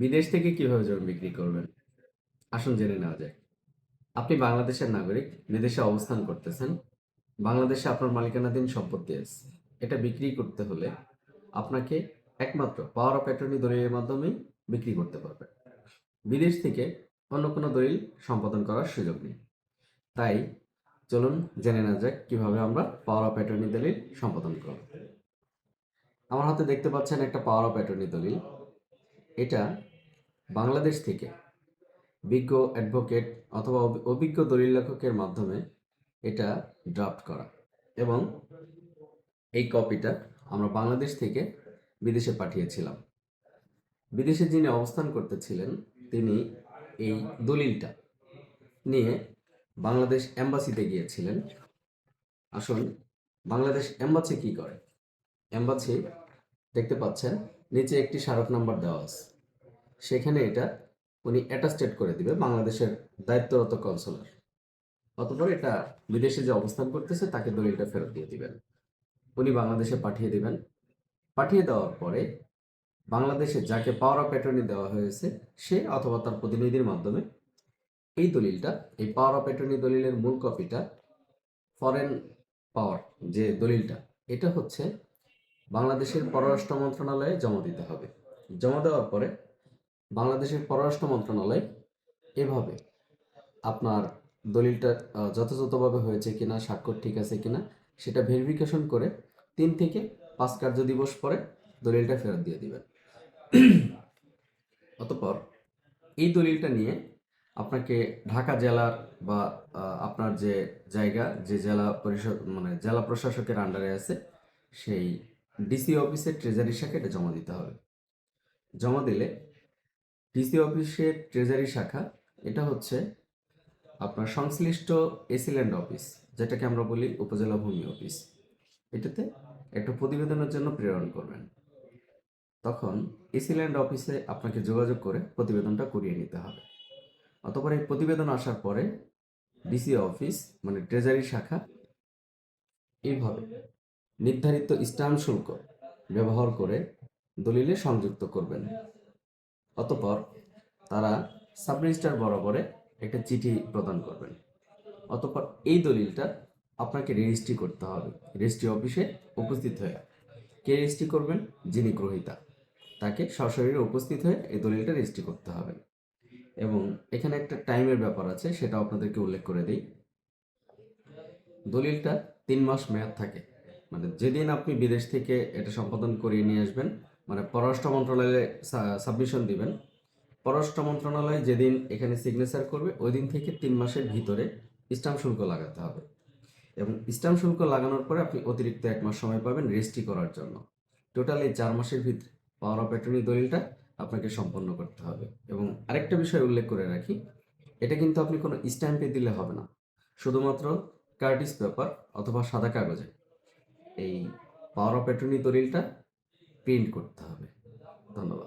বিদেশ থেকে কীভাবে জমি বিক্রি করবেন? আসুন জেনে নেওয়া যায় আপনি বাংলাদেশের নাগরিক, বিদেশে অবস্থান করতেছেন, বাংলাদেশে আপনার মালিকানাধীন সম্পত্তি আছে। এটা বিক্রি করতে হলে আপনাকে একমাত্র পাওয়ার অফ অ্যাটর্নি দলিলের মাধ্যমেই বিক্রি করতে পারবেন বিদেশ থেকে অন্য কোনো দলিল সম্পাদন করার সুযোগ নেই। তাই চলুন জেনে না যাক কীভাবে আমরা পাওয়ার অফ অ্যাটর্নি দলিল সম্পাদন করব। আমার হাতে দেখতে পাচ্ছেন একটা পাওয়ার অফ অ্যাটর্নি দলিল। এটা বাংলাদেশ থেকে বিজ্ঞ অ্যাডভোকেট অথবা অভি- অভিজ্ঞ দলিল লেখকের মাধ্যমে এটা ড্রাফট করা এবং এই কপিটা আমরা বাংলাদেশ থেকে বিদেশে পাঠিয়েছিলাম। বিদেশে যিনি অবস্থান করতেছিলেন, তিনি এই দলিলটা নিয়ে বাংলাদেশ এম্বাসিতে গিয়েছিলেন। আসুন, বাংলাদেশ এম্বাসি কি করে? এম্বাসি দেখতে পাচ্ছেন নিচে একটি স্মারক নাম্বার দেওয়া আছে। সেখানে এটা উনি অ্যাটাস্টেড করে দিবে বাংলাদেশের দায়িত্বরত কনসুলার অতপর এটা বিদেশে যে অবস্থান করতেছে, তাকে দলিলটা ফেরত দিয়ে দিবেন। উনি বাংলাদেশে পাঠিয়ে দিবেন। পাঠিয়ে দেওয়ার পরে বাংলাদেশে যাকে পাওয়ার অফ অ্যাটর্নি দেওয়া হয়েছে, সে অথবা তার প্রতিনিধির মাধ্যমে এই দলিলটা, এই পাওয়ার অফ অ্যাটর্নি দলিলের মূল কপিটা ফরেন পাওয়ার যে দলিলটা, এটা হচ্ছে বাংলাদেশের পররাষ্ট্র মন্ত্রণালয়ে জমা দিতে হবে। জমা দেওয়ার পরে বাংলাদেশের পররাষ্ট্র মন্ত্রণালয় এভাবে আপনার দলিলটা যথাযথভাবে হয়েছে কিনা, স্বাক্ষর ঠিক আছে কিনা, সেটা ভেরিফিকেশন করে তিন থেকে পাঁচ কার্য দিবস পরে দলিলটা ফেরত দিয়ে দিবেন। অতপর এই দলিলটা নিয়ে আপনাকে ঢাকা জেলার বা আপনার যে জায়গা, যে জেলা পরিষদ মানে জেলা প্রশাসকের আন্ডারে আছে, সেই ডিসি অফিসের ট্রেজারি শাখা এটা জমা দিতে হবে। জমা দিলে ডিসি অফিসের ট্রেজারি শাখা, এটা হচ্ছে আপনার সংশ্লিষ্ট এসিল্যান্ড অফিস, যেটাকে আমরা বলি উপজেলা ভূমি অফিস। এটাতে একটা প্রতিবেদনের জন্য প্রেরণ করবেন। তখন এসিল্যান্ড অফিসে আপনাকে যোগাযোগ করে প্রতিবেদনটা করিয়ে নিতে হবে। অতপর এই প্রতিবেদন আসার পরে ডিসি অফিস মানে ট্রেজারি শাখা, এইভাবে নির্ধারিত স্ট্যাম্প শুল্ক ব্যবহার করে দলিলে সংযুক্ত করবেন। অতপর তারা সাব রেজিস্ট্রার বরাবরে একটা চিঠি প্রদান করবেন। অতপর এই দলিলটা আপনাকে রেজিস্ট্রি করতে হবে। রেজিস্ট্রি অফিসে উপস্থিত হয়ে কে রেজিস্ট্রি করবেন? যিনি গ্রহিতা। তাকে সশরীরে উপস্থিত হয়ে এই দলিলটা রেজিস্ট্রি করতে হবে। এবং এখানে একটা টাইমের ব্যাপার আছে সেটা আপনাদেরকে উল্লেখ করে দিই। দলিলটা তিন মাস মেয়াদ থাকে। মানে যেদিন আপনি বিদেশ থেকে এটা সম্পাদন করিয়ে নিয়ে আসবেন মানে পররাষ্ট্র মন্ত্রণালয়ে সাবমিশন দিবেন। পররাষ্ট্র মন্ত্রণালয় যেদিন এখানে সিগনেচার করবে ওই দিন থেকে তিন মাসের ভিতরে স্টাম্প শুল্ক লাগাতে হবে। এবং স্টাম্প শুল্ক লাগানোর পরে আপনি অতিরিক্ত এক মাস সময় পাবেন রেজিস্ট্রি করার জন্য। টোটাল এই চার মাসের ভিতরে পাওয়ার অফ অ্যাটর্নি দলিলটা আপনাকে সম্পন্ন করতে হবে। এবং আরেকটা বিষয় উল্লেখ করে রাখি, এটা কিন্তু আপনি কোনো স্ট্যাম্পে দিলে হবে না। শুধুমাত্র কার্টিস পেপার অথবা সাদা কাগজে। এই পাওয়ার অফ অ্যাটর্নি দলিলটা প্রিন্ট করতে হবে। ধন্যবাদ।